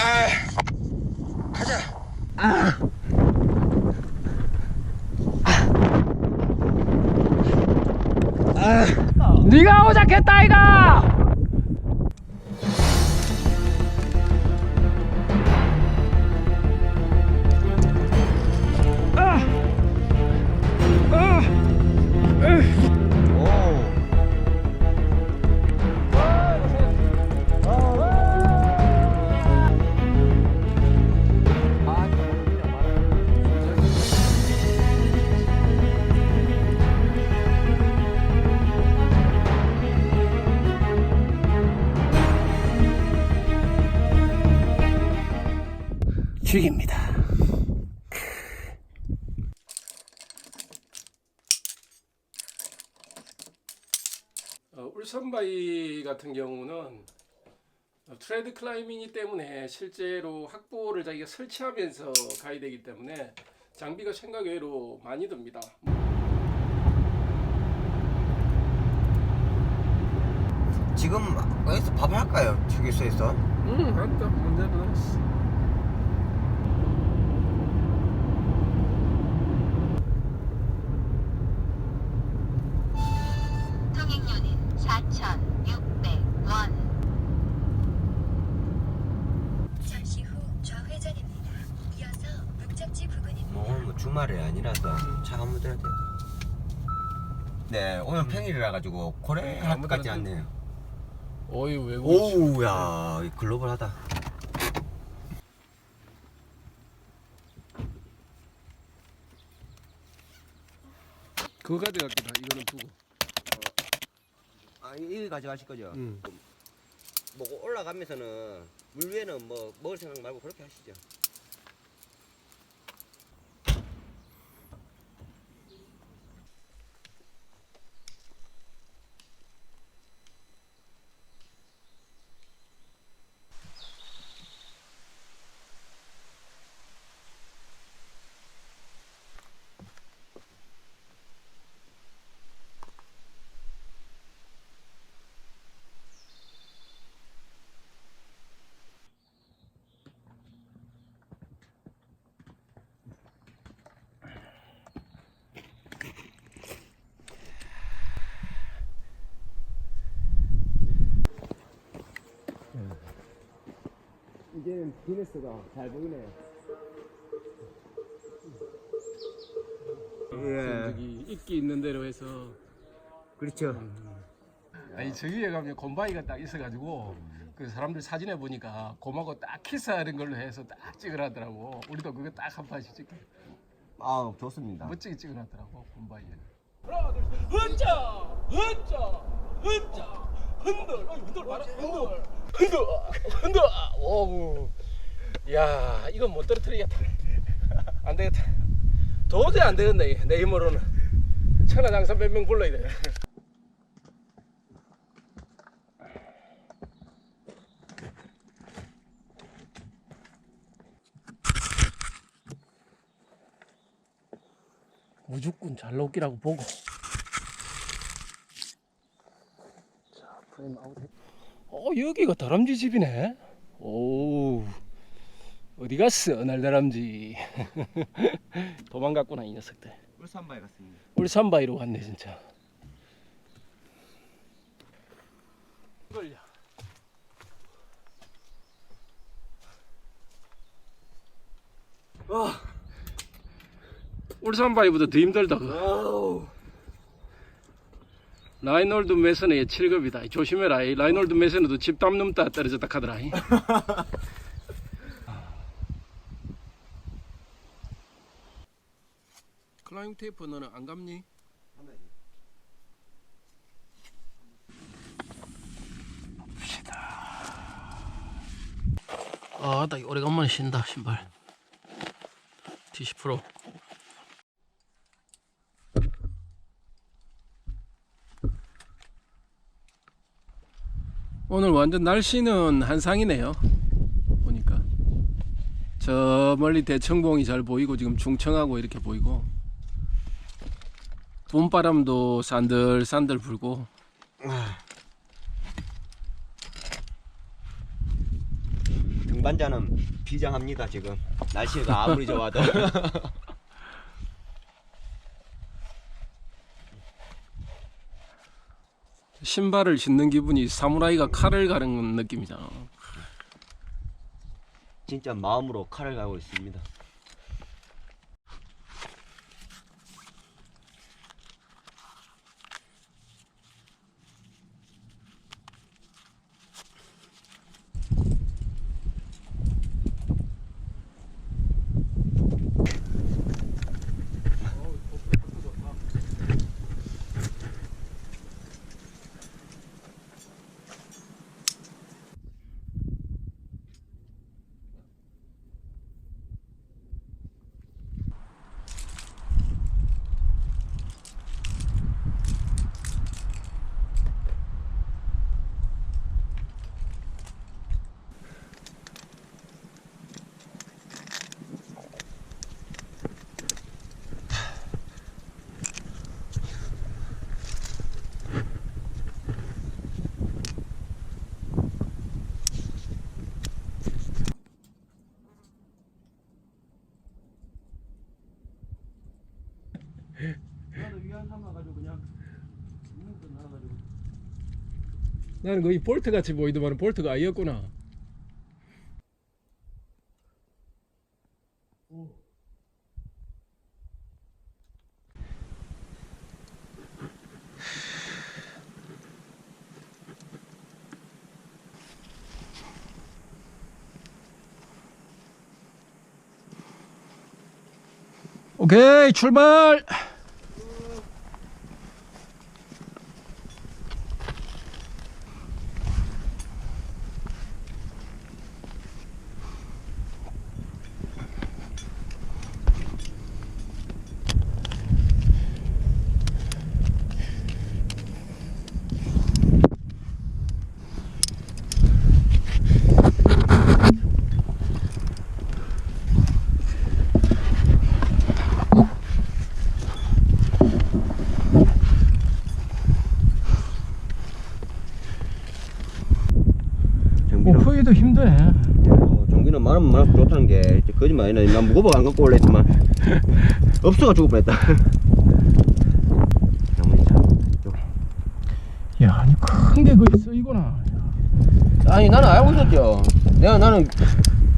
아, 가자. 네가 오작했다 이가 울산바위 같은 경우는 어, 트레드 클라이밍이 때문에 실제로 학보를 자기가 설치하면서 가야 되기 때문에 장비가 생각 외로 많이 듭니다. 지금 어디서 밥을 할까요? 휴게소에서? 응, 한다 문제는 없어. 통행료는 4,600원. 잠시 후 좌회전입니다. 이어서 목적지 부근입니다. 뭐 오늘 뭐 주말이 아니라서 차 아무 데나 돼. 네, 오늘 평일이라 가지고 고래 할 아무 것 같지 데나 않네요. 어이 외국. 오우야, 글로벌하다. 그거 가져갈게 다. 이거는 두고. 아, 이거 가져가실 거죠? 응. 뭐 올라가면서는 물 위에는 뭐 먹을 생각 말고 그렇게 하시죠. 기네스가 잘 보이네요. 예. 저기 있기 있는 대로 해서 그렇죠. 아니 저기에 가면 곰바위가 딱 있어가지고 그 사람들 사진에 보니까 곰하고 딱 키스하는 걸로 해서 딱 찍으라더라고. 우리도 그거 딱 한 판씩 찍게 아, 좋습니다. 멋지게 찍어놨더라고 곰바위에. 흔자 흔자 흔자 흔들 흔들 흔들 흔들 흔들 오. 야 이건 못 떨어뜨리겠다. 안 되겠다. 도저히 안 되겠네 내 힘으로는. 천하장사 몇 명 불러야 돼. 무조건 잘 나오기라고 보고. 자 프레임 아웃. 했- 어 여기가 다람쥐 집이네. 오 어디 갔어 날다람쥐? 도망갔구나 이 녀석들. 울산바위 같습니다. 우리 산바위로 왔네 진짜. 걸려 와 울산바위보다 더 힘들다 그거. 라이놀드 메슨의 7급이다. 조심해라. 이 라이놀드 메슨도 집담 넘다 떨어졌다 카더라 이. 클라잉 테이프 너는 안 감니? 아, 나 오래간만에 신다 신발. DC 프로. 오늘 완전 날씨는 한상이네요. 보니까 저 멀리 대청봉이 잘 보이고 지금 중청하고 이렇게 보이고 봄바람도 산들산들 불고. 등 동반자는 비장합니다 지금. 날씨가 아무리 좋아도. 신발을 신는 기분이 사무라이가 칼을 가는 느낌이잖아. 진짜 마음으로 칼을 가고 있습니다 나는 거의 볼트 같이 보이더만 볼트가 아니었구나. 오케이 출발. 오프이도 힘드네. 어, 종기는 많으면 많을수록 좋다는 게 거짓말 아니라 난 무거워 안 갖고 올래 했지만 없어가 죽을 뻔했다. 야, 아니 큰게 거기 쓰이구나. 아니 나는 알고 있었죠 내가 나는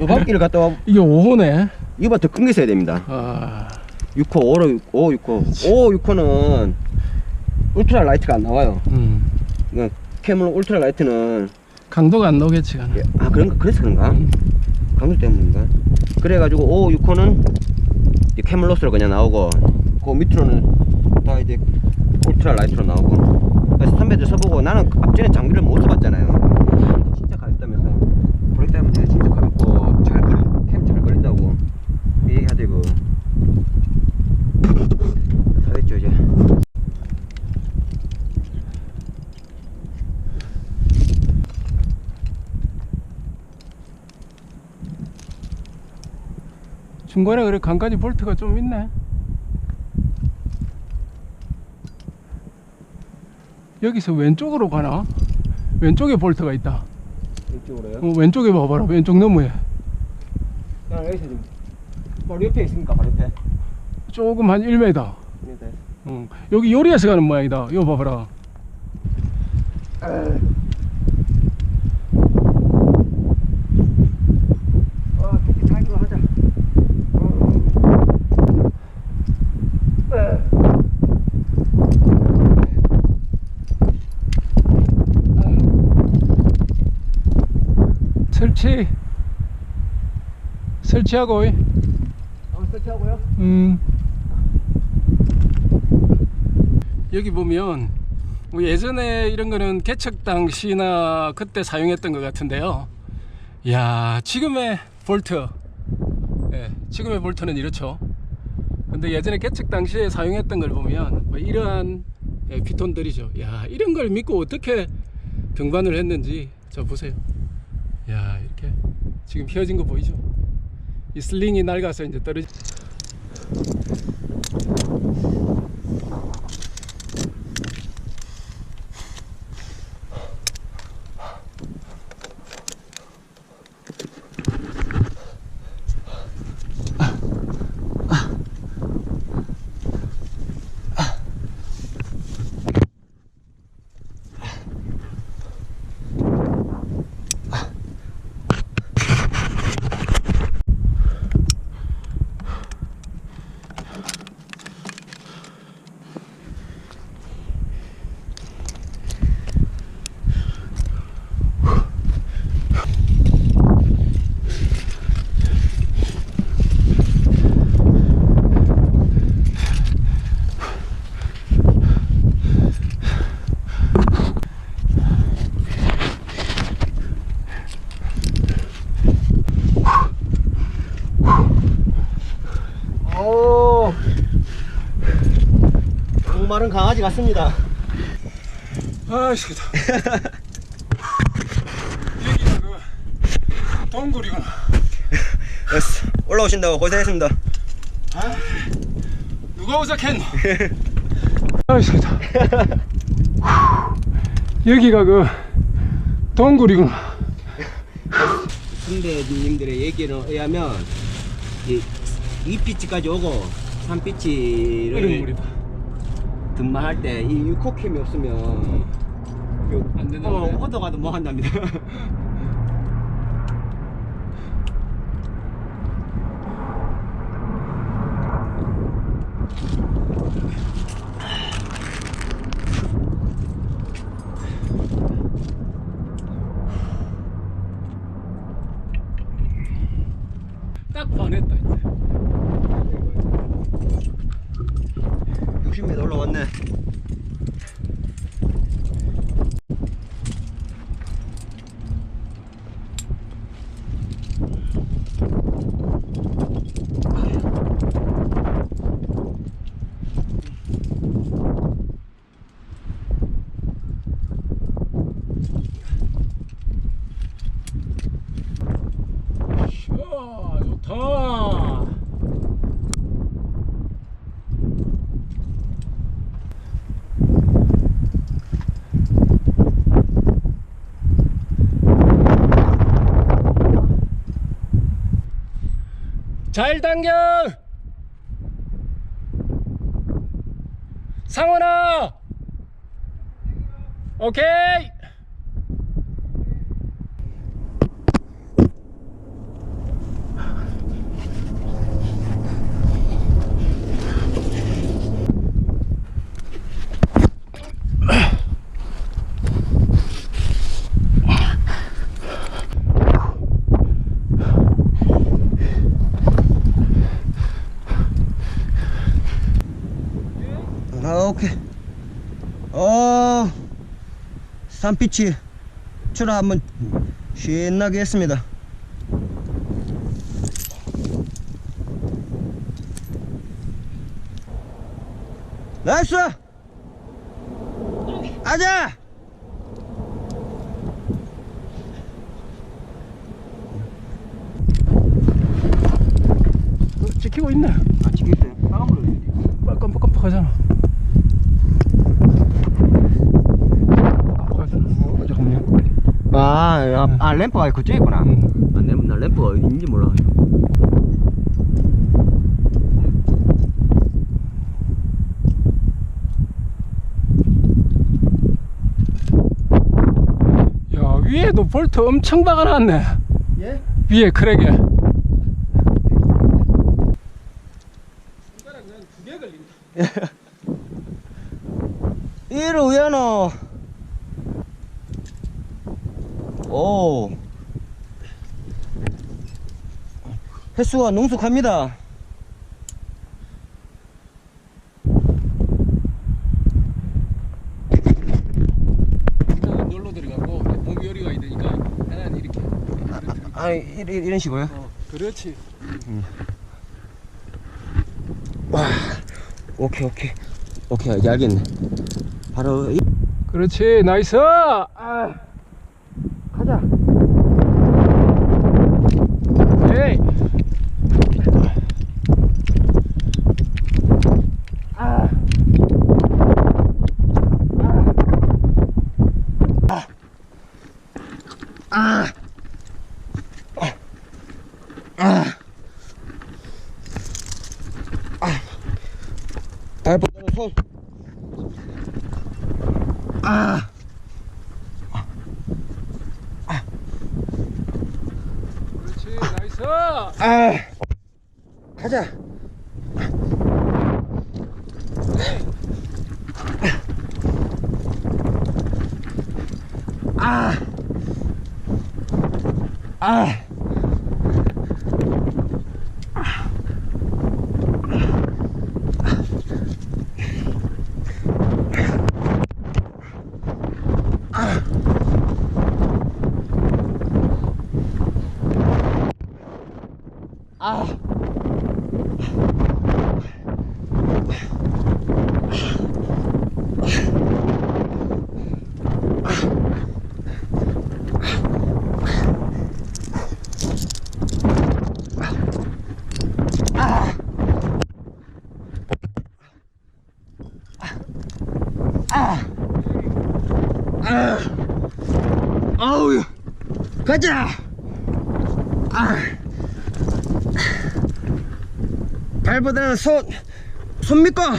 요 바퀴를 갔다 와 이게 5호네. 이거 더 큰 게 있어야 됩니다 아, 6호 5호 5 6호 5 6호는 울트라 라이트가 안 나와요 음. 그러니까 캐물 울트라 라이트는 강도가 안 나오겠지, 가 예, 아 그런 그래서 그런가? 음. 강도 때문인가 그래가지고 5 6호는 캐물로스로 그냥 나오고 그 밑으로는 다 이제 울트라 라이트로 나오고 그래서 선배들 서보고 나는 앞전에 장비를 못 써봤잖아요 진짜 가볍다면서 그렇기 때문에 진짜 가볍고 잘 걸린 캠잘 걸린다고 얘기하더고 다 됐죠 이제 중간에 그래 강까지 볼트가 좀 있네. 여기서 왼쪽으로 가나? 왼쪽에 볼트가 있다. 이쪽으로요? 어, 왼쪽에 봐봐라. 왼쪽 너머에. 그냥 여기서 좀 바로 옆에 있으니까 바로 옆에 조금 한 1m. 네. 응. 여기 요리에서 가는 모양이다. 이거 봐봐라. 아, 특히 타기로 하자. 설치. 설치하고. 이. 어, 설치하고요. 음. 여기 보면 뭐 예전에 이런 거는 개척 당시나 그때 사용했던 것 같은데요. 야 지금의 볼트, 예, 지금의 볼트는 이렇죠. 근데 예전에 개척 당시에 사용했던 걸 보면 뭐 이러한 예, 피톤들이죠. 야 이런 걸 믿고 어떻게 등반을 했는지 저 보세요. 야 이렇게 지금 휘어진 거 보이죠? 이 슬링이 낡아서 이제 떨어지. 마른 강아지 같습니다. 아, 시끄다. 여기가 그 동굴이구나. 됐어. 올라오신다고 고생했습니다. 아, 누가 오작했노? 아, 시끄다. 여기가 그 동굴이구나. 선배님들의 얘기에 의하면 이 2피치까지 오고 3피치를 얼음물이다. 등반할 때이 6호캠이 없으면 안 된다. 어. 얻어가도 뭐 한답니다. 딱 반했다 이제. 60m 올라왔네. 야, 좋다. 잘 당겨. 상원아. 오케이. 아, 오케이. 어, 산피치 출하 한번 신나게 했습니다. 나이스! 아자! 어, 지키고 있네. 아, 지겠어요. 빨간불 깜빡깜빡하잖아. 깜빡하잖아. 어, 잠깐만요. 아, 아, 아 램프가 그쪽에 있구나. 응. 아, 램, 나 램프가 어딘지 몰라. 야 위에도 볼트 엄청 박아놨네. 예? 위에 크랙에. 이를 우연어. 오. 횟수가 능숙합니다. 일단은 놀러 들어가고 몸이 요리가 되니까 하나는 이렇게. 아, 이, 이, 이 런 식으로요? 어, 그렇지. 와. 오케이, 오케이. 오케이, 이제 알겠네. 바로, 이, 그렇지. 나이스. 아. 가자. 에이. 아. 아. 아. 아, 손. 아. 그렇지. 나이스. 아. 가자. 아. 아. 아. 가자! 아. 발보다는 손, 손 믿고! 아!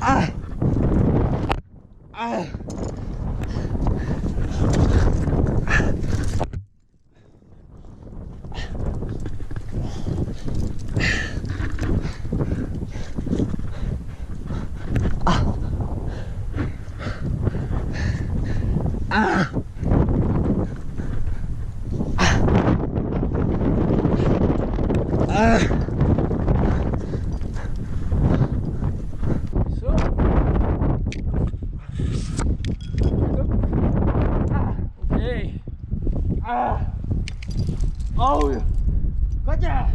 아! 아! 있어. 오케이. 아! 아우! 가자!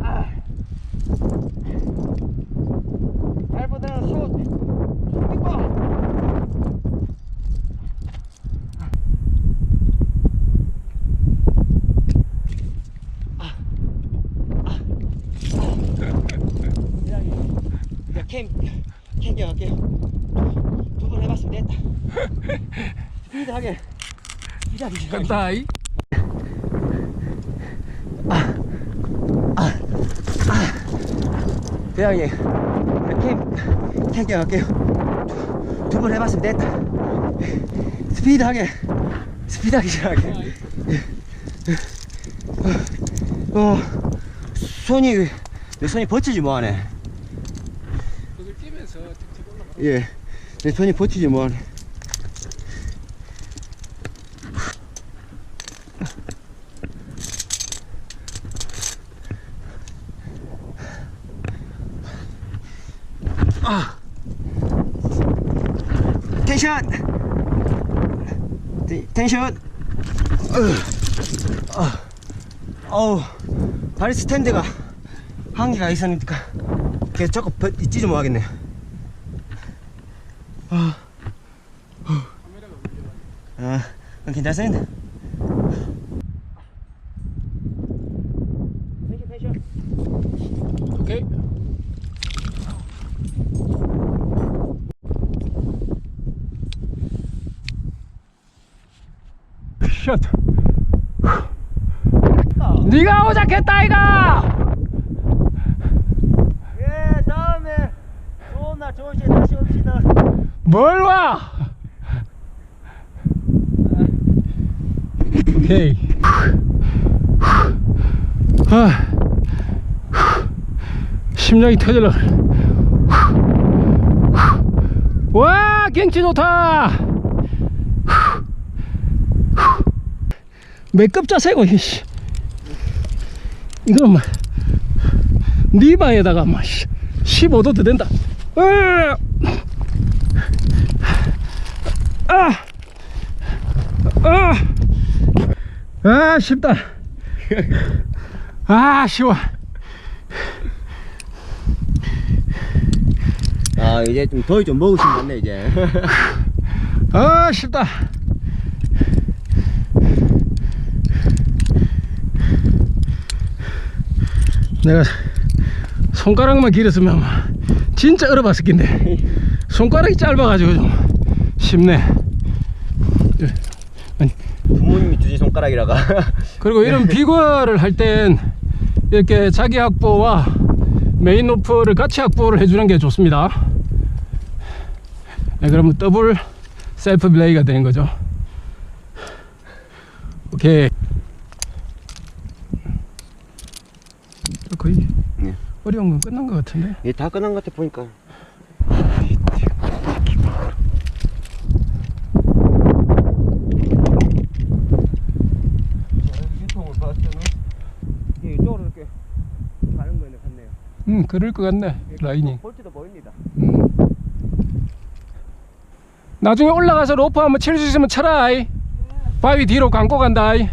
아! 발보다는 손, 손 믿고! 야, 캠, 캠 갈게요. 두번 해봤으면 됐다. 스피드하게. 스피드하게. 간다이. 대장님, 캠, 캠 갈게요. 두 번 해봤으면 됐다. 스피드하게, 스피드하게 시작하게. 어, 손이, 내 손이 버티지 뭐하네. 예, 내 손이 버티지 뭐하네. 아, 텐션, 텐- 텐션. 어, 아, 어우, 다리 스탠드가 한계가 있으니까 계속 자꾸 버- 찢어 모하겠네요. 아, 아, 괜찮습니다. 오케이. 샷. 네가 오작했다 이가. 예, 다음에 좋은 날 좋은 시에 다시 옵시다. 뭘 와? 오케이. 아, 심장이 터질러. 와, 경치 좋다. 맥급 자 세고 이씨. 이거 막 니바에다가 막 15도도 된다. 으! 아! 아! 아, 쉽다. 아, 쉬워. 아, 이제 좀 더위 좀 먹으시면 맞네 이제. 아, 쉽다. 내가 손가락만 길었으면 진짜 얼어봤을 텐데 손가락이 짧아가지고 좀 쉽네. 부모님이 주신 손가락이라가. 그리고 이런 비거를 할 땐 이렇게 자기 확보와 메인 로프를 같이 확보를 해주는 게 좋습니다. 네, 그러면 더블 셀프 블레이가 되는 거죠. 오케이. 거의 네. 어려운 건 끝난 것 같은데. 얘 다 끝난 것 같아 보니까. 이렇게 가는 거네 같네요. 음, 그럴 것 같네. 라인이. 볼트도 보입니다. 음. 나중에 올라가서 로프 한번 칠 수 있으면 쳐라. 이. 바위 뒤로 감고 간다. 이.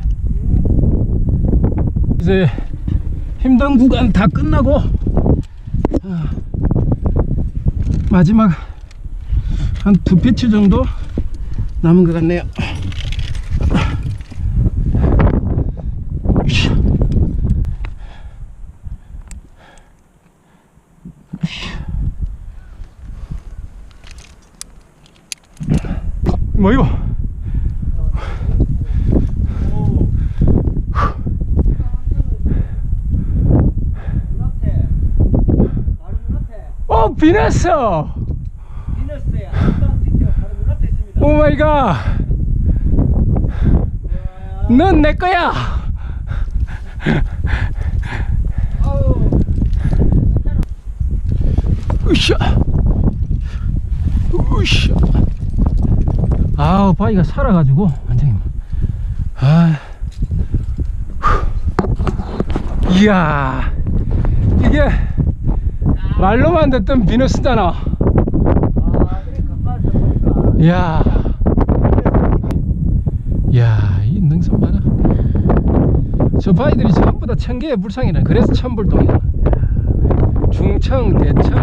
이제 힘든 구간 다 끝나고 마지막 한 두 패치 정도 남은 것 같네요. 뭐 이거? 어 있습니다. 오 마이 갓! 넌 내 거야! 으쌰! 으쌰! 아우 바위가 살아가지고 완전히 아 후. 이야 이게 말로만 듣던 보니까. 이야. 이야 이 능선 봐라. 저 바위들이 전부 다 천개의 불상이라 그래서 천불동이야. 중청 대청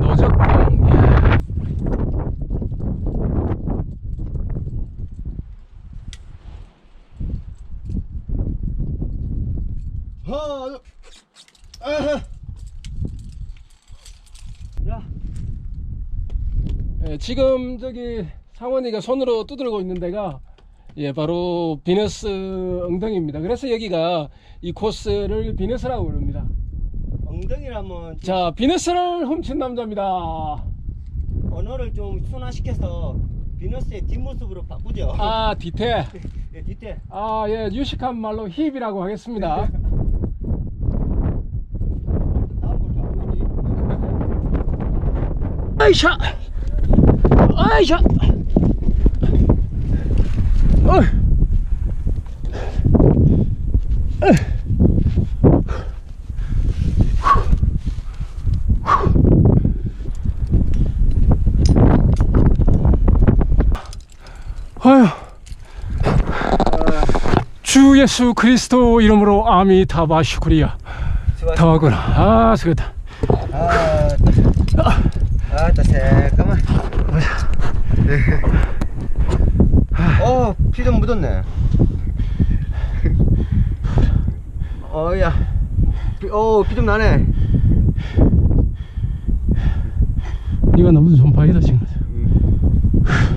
노적동 이야. 하, 아하. 야, 예, 지금 저기 상원이가 손으로 두들고 있는 데가 예 바로 비너스 엉덩이입니다 그래서 여기가 이 코스를 비너스라고 부릅니다 엉덩이라면 자 비너스를 훔친 남자입니다 언어를 좀 순화시켜서 비너스의 뒷모습으로 바꾸죠. 아 뒤태 예, 뒤태. 아, 예, 유식한 말로 힙이라고 하겠습니다. 다음 걸다 보이지? 아이샤! 아이샤! 어이! 아휴. 주 예수 그리스도 이름으로 아미타바 슈크리야. 타와구나. 아, 수고했다. 아, 또, 아, 또 새까만. 어, 피 좀 묻었네. 어야, 피, 어, 피 좀 나네. 네가 너무 좀 바이다 지금. 나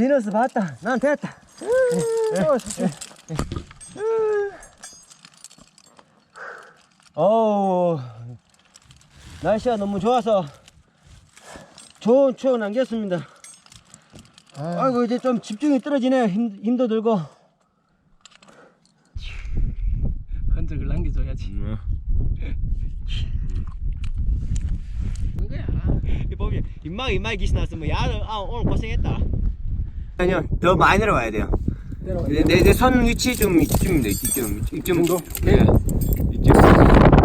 비너스 봤다. 난 됐다. 어우, 날씨가 너무 좋아서 좋은 추억 남겼습니다. 아이고 이제 좀 집중이 떨어지네. 힘, 힘도 들고. 흔적을 남겨줘야지. 이 보면 입망 입망 기시 나왔으면 야, 아 오늘 고생했다. 아니요, 더 많이 내려와야 돼요. 내손 위치 좀 이쯤입니다. 이쯤 이쯤 정도? 예. 이쯤.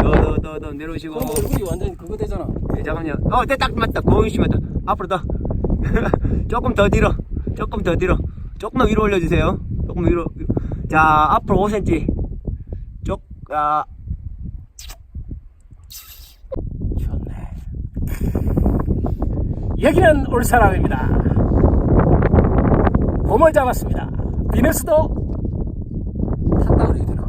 더더 더더 내려오시고. 그럼 얼굴이 완전 그거 되잖아. 네, 잠깐만요. 어, 네, 딱 맞다. 고은 씨 맞다. 앞으로 더. 조금 더 뒤로. 조금 더 뒤로. 조금만 위로 올려주세요. 조금 위로. 자, 앞으로 5cm. 쪽, 아. 좋네. 여기는 울사람입니다. 곰을 잡았습니다. 비너스도 탔다 그래야 되나?